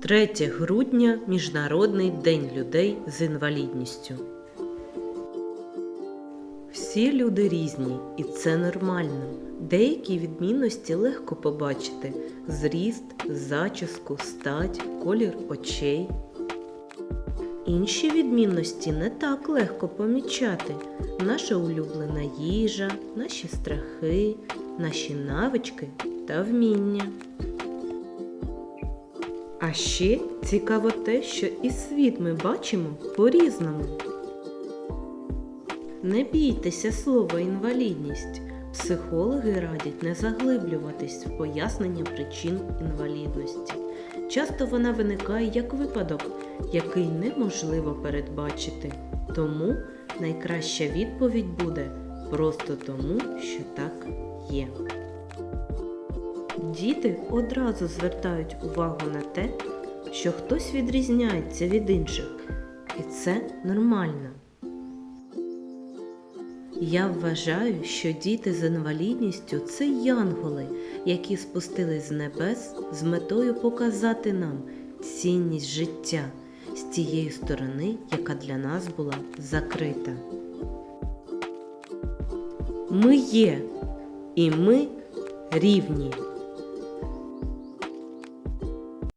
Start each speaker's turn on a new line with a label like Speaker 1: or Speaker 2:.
Speaker 1: 3 грудня Міжнародний день людей з інвалідністю. Всі люди різні, і це нормально. Деякі відмінності легко побачити: зріст, зачіску, стать, колір очей. Інші відмінності не так легко помічати. Наша улюблена їжа, наші страхи, наші навички та вміння. А ще цікаво те, що і світ ми бачимо по-різному. Не бійтеся слова інвалідність. Психологи радять не заглиблюватись в пояснення причин інвалідності. Часто вона виникає як випадок, який неможливо передбачити. Тому найкраща відповідь буде просто тому, що так є. Діти одразу звертають увагу на те, що хтось відрізняється від інших, і це нормально. Я вважаю, що діти з інвалідністю це янголи, які спустились з небес з метою показати нам цінність життя з тієї сторони, яка для нас була закрита. Ми є, і ми рівні.